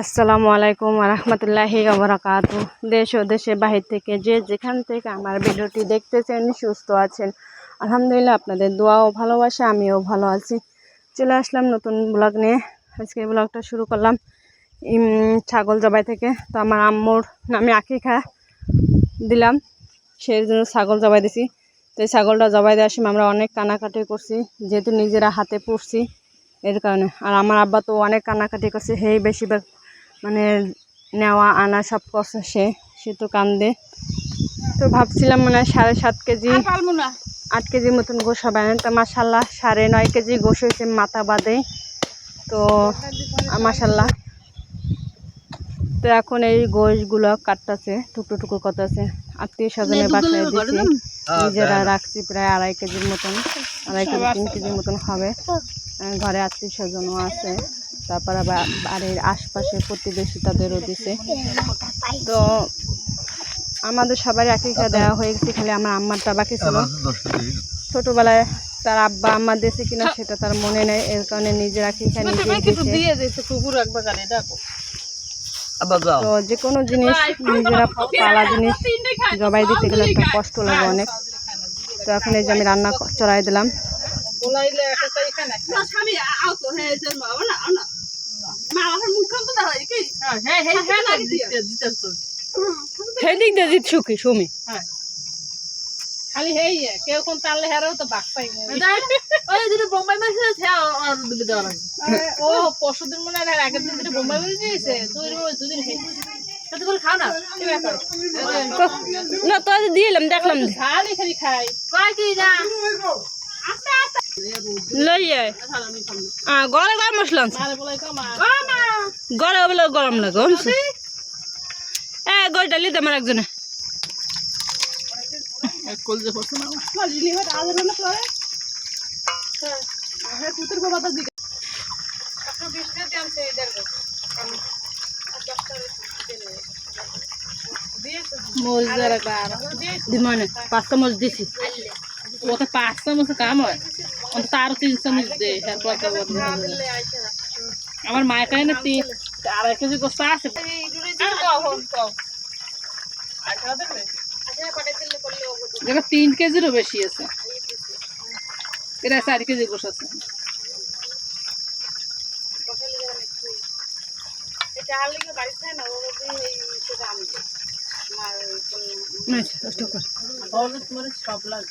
আসসালামু আলাইকুম রহমতুল্লাহি ওবরাকাত দেশ ও দেশে বাহির থেকে যে যেখান থেকে আমার ভিডিওটি দেখতেছেন, সুস্থ আছেন, আলহামদুলিল্লাহ আপনাদের দোয়া ও ভালোবাসা, আমিও ভালো আছি। চলে আসলাম নতুন ব্লগ নিয়ে। আজকে ব্লগটা শুরু করলাম ছাগল জবাই থেকে। তো আমার আম্মুর নামে আকিকা দিলাম। সেই জন্য ছাগল জবাই দিছি। তো এই ছাগলটা জবাই দেওয়ার সময় আমরা অনেক কানাকাটি করছি, যেহেতু নিজেরা হাতে পুষছি এর কারণে। আর আমার আব্বা তো অনেক কান্নাকাটি করছে, হেই বেশিরভাগ মানে নেওয়া আনা সব সে সে তো কান্দে। তো ভাবছিলাম মানে সাড়ে সাত কেজি আট কেজি মতন গোস হবে না। তো মাসাল্লাহ সাড়ে নয় কেজি গোস হয়েছে মাথা বাদে। তো মাসাল্লাহ তো এখন এই গোশগুলো কাটতেছে টুকরো টুকরো করতেছে। আত্মীয় স্বজনের বাসায় দিচ্ছি নিজেরা রাখছি প্রায় আড়াই কেজির মতন। আড়াই কেজি তিন কেজির মতন হবে। ঘরে আত্মীয় স্বজনও আছে। তারপর আবার বাড়ির আশপাশে প্রতিবেশী তাদেরও দিছে। তো আমাদের একই খাওয়া দেওয়া হয়ে গেছে খালি আমার আম্মারটা বাকি ছিল? ছোটবেলায় তার আব্বা আম্মা দিয়েছে কিনা সেটা তার মনে নেই এর কারণে নিজের নিজে দিয়েছে তো যে কোনো জিনিস নিজেরা পালা জিনিস জবাই দিতে গেলে একটা কষ্ট লাগে অনেক। তো এখন এই যে আমি রান্না ক- চড়াই দিলাম সেদিক দিয়ে জিত সুখী সুমি? খালি হেই কেউ কোন তাহলে হেরাও তো বাক পাই ওই দুটো বোম্বাই মাছ আছে আর দিলে দেওয়া লাগবে। ও পরশু মনে হয় আগের দিন বোম্বাই দিয়েছে দুদিন হেই না? কি ব্যাপার? না তো দিয়ে এলাম দেখলাম। ঝাল খালি খাই। কয় কি না লই যায় গরম গরম মশলা আনছে। আরে বলে কমা গরম বলে গরম লাগে বুঝছ? এ গই ডালি দে আমার একজনে। হয় হ্যাঁ মরিচ পাঁচটা মরিচ দিছি। ওকে পাঁচ চামচ কাম হয়। অন্তত আরও তিন চামচ দে তারপর তো বলতে হবে। আমার মায়ের কাছে না তিন আড়াই কেজি গোস্ত আছে আর কও, কও, কও। দেখো তিন কেজিরও বেশি আছে এটা চার কেজি গোস আছে আচ্ছা কষ্ট কর সব লাগে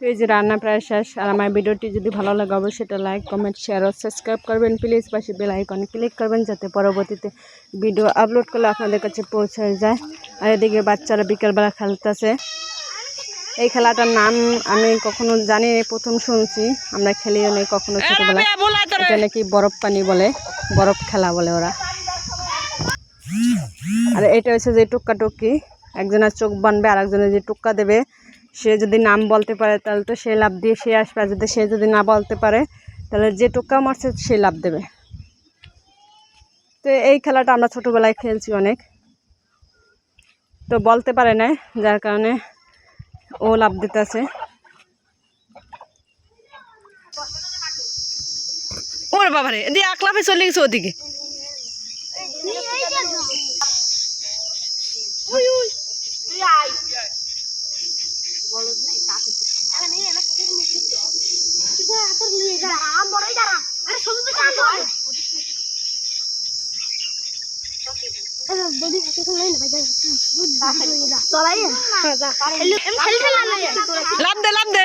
তো এই যে রান্না প্রায় শেষ, আর আমার ভিডিওটি যদি ভালো লাগে অবশ্যই সেটা লাইক কমেন্ট শেয়ার ও সাবস্ক্রাইব করবেন। প্লিজ পাশে বেল ক্লিক করবেন যাতে পরবর্তীতে ভিডিও আপলোড করলে আপনাদের কাছে পৌঁছে যায়। আর এদিকে বাচ্চারা বিকেলবেলা খেলতেছে। এই খেলাটার নাম আমি কখনো জানি প্রথম শুনছি। আমরা খেলিও নেই কখনো ছোটবেলায় এটা নাকি বরফ পানি বলে বরফ খেলা বলে ওরা। আর এটা হচ্ছে যে টুক্কা টুক্কি। একজনের চোখ বানবে আর একজনের যে টুক্কা দেবে সে যদি নাম বলতে পারে তাহলে তো সে লাভ দিয়ে সে আসবে আর যদি সে যদি না বলতে পারে তাহলে যে টুক্কা মারছে সে লাভ দেবে। তো এই খেলাটা আমরা ছোটোবেলায় খেলছি অনেক। তো বলতে পারে না যার কারণে ও লাভ দিতেছে ওর বাবারে দিয়ে আকলাফে চলে গেছে ওদিকে লাভ দে লাভ দে